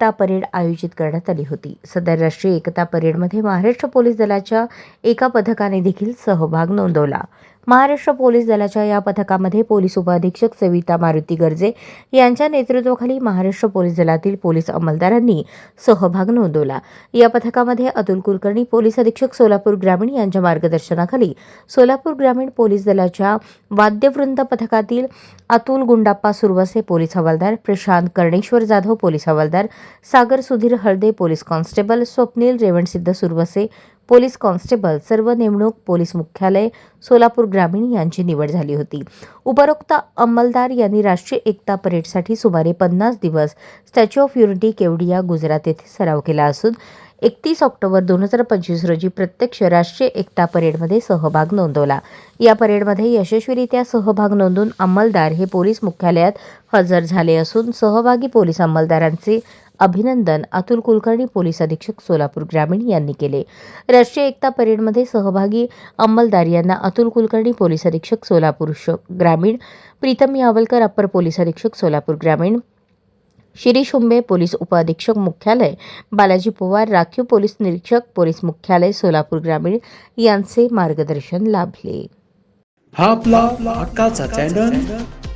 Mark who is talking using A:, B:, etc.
A: एकता parade आयोजित करण्यात आली होती. सदर राष्ट्रीय एकता परेडमध्ये महाराष्ट्र पोलीस दलाच्या एका पथकाने देखील सहभाग नोंदवला. महाराष्ट्र पोलीस दलाच्या या पथकामध्ये पोलीस उपअधीक्षक सविता मारुती गर्जे यांच्या नेतृत्वाखाली महाराष्ट्र पोलीस दलातील पोलीस अंमलदारांनी सहभाग नोंदवला. या पथकामध्ये अतुल कुलकर्णी पोलीस अधीक्षक सोलापूर ग्रामीण यांच्या मार्गदर्शनाखाली सोलापूर ग्रामीण पोलीस दलाच्या वाद्यवृंद पथकातील अतुल गुंडाप्पा सुरवसे पोलीस हवालदार प्रशांत कर्णेश्वर जाधव पोलीस हवालदार Sagar Sudhir Halde police constable Swapnil Revansiddh Suravse police constable सर्व नेमणूक पोलीस मुख्यालय सोलापूर ग्रामीण यांची निवड झाली होती. उपरोक्त अंमलदार यांनी राष्ट्रीय एकता परेडसाठी सुमारे पन्नास दिवस Statue of Unity Kevadia Gujarat येथे सराव केला असून एकतीस ऑक्टोबर दोन हजार पंचवीस रोजी प्रत्यक्ष राष्ट्रीय एकता परेडमध्ये सहभाग नोंदवला. या परेडमध्ये यशस्वीरित्या सहभाग नोंदवून अंमलदार हे पोलीस मुख्यालयात हजर झाले असून सहभागी पोलीस अंमलदारांचे अभिनंदन अतुल कुलकर्णी पोलीस अधीक्षक सोलापूर ग्रामीण यांनी केले. राष्ट्रीय एकता परेडमध्ये सहभागी अंमलदार यांना अतुल कुलकर्णी पोलीस अधीक्षक सोलापूर ग्रामीण प्रीतम यावलकर अप्पर पोलीस अधीक्षक सोलापूर ग्रामीण शिरीष हुंबे पोलीस उपअधीक्षक मुख्यालय बालाजी पवार राखीव पोलीस निरीक्षक पोलीस मुख्यालय सोलापूर ग्रामीण यांचे मार्गदर्शन लाभले.
B: हा आपला हक्काचा चॅनल.